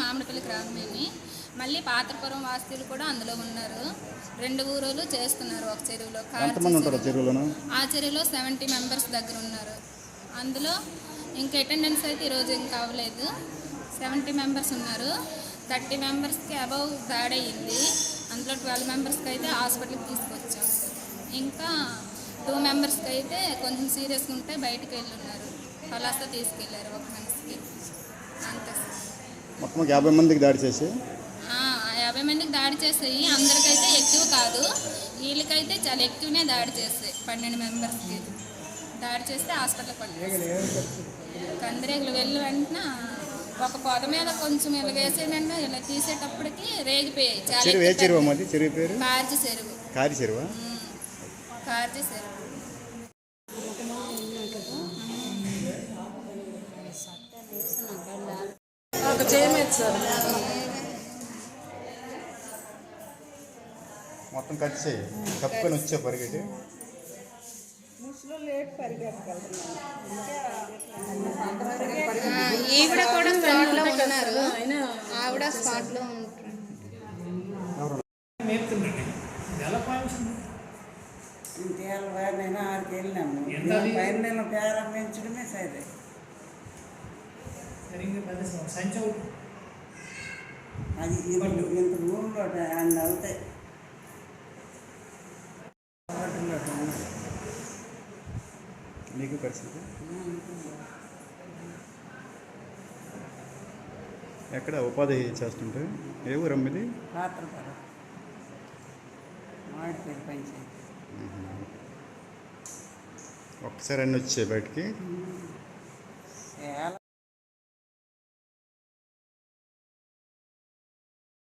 మామిడిపల్లి గ్రామమేని మళ్ళీ పాత్రపురం వాస్తువులు కూడా అందులో ఉన్నారు. రెండు ఊరులు చేస్తున్నారు ఒక చెరువులో. ఎంతమంది ఉంటారు ఆ చెరువులో సెవెంటీ మెంబర్స్ దగ్గర ఉన్నారు. అందులో ఇంకా అటెండెన్స్ అయితే ఈరోజు ఇంకా అవ్వలేదు. సెవెంటీ మెంబర్స్ ఉన్నారు. థర్టీ మెంబర్స్కి అబౌవ్ దాడి అయ్యింది. అందులో ట్వెల్వ్ మెంబర్స్కి అయితే హాస్పిటల్కి తీసుకొచ్చాం. ఇంకా టూ మెంబర్స్కి అయితే కొంచెం సీరియస్గా ఉంటే బయటికి వెళ్ళి ఉన్నారు పలాస తీసుకెళ్ళారు ఒక మనిషికి అంతే. మొత్తం యాభై మందికి దాడి చేసి? యాభై మందికి దాడి చేసాయి. అందరికైతే ఎక్కువ కాదు. వీళ్ళకైతే చాలా ఎక్కువనే దాడి చేస్తాయి పన్నెండు మెంబర్స్కి. దాడి చేస్తే హాస్పిటల్ పట్టింది కందిరేగులు వెళ్ళి వెంటనే ఒక పొద మీద కొంచెం ఇలా వేసేదంటే ఇలా తీసేటప్పటికి రేగిపోయాయి చాలా చెరువు ఎక్కువ చెరువు కార్జి చెరువు. సార్? మొత్తం కట్ చేయి. కప్పుకొని వచ్చే పరిగెట్టి. ఈవిడ కూడా స్పాట్లో ఉన్నారు. అయినా ఆవిడ స్పాట్లో ఉంటారు. ఇంతేళ్ళ నేను ఆడికి వెళ్ళినాము. పైన ప్రారంభించడమే సరే అది ఇంత ఇంత ఊళ్ళో అన్ని అవుతాయి. నీకు పరిస్థితి? ఎక్కడ ఉపాధి చేస్తుంటే? ఏ ఊరు అమ్మిది? పంచాయతీ. ఒక్కసారి అన్నీ వచ్చాయి బయటికి.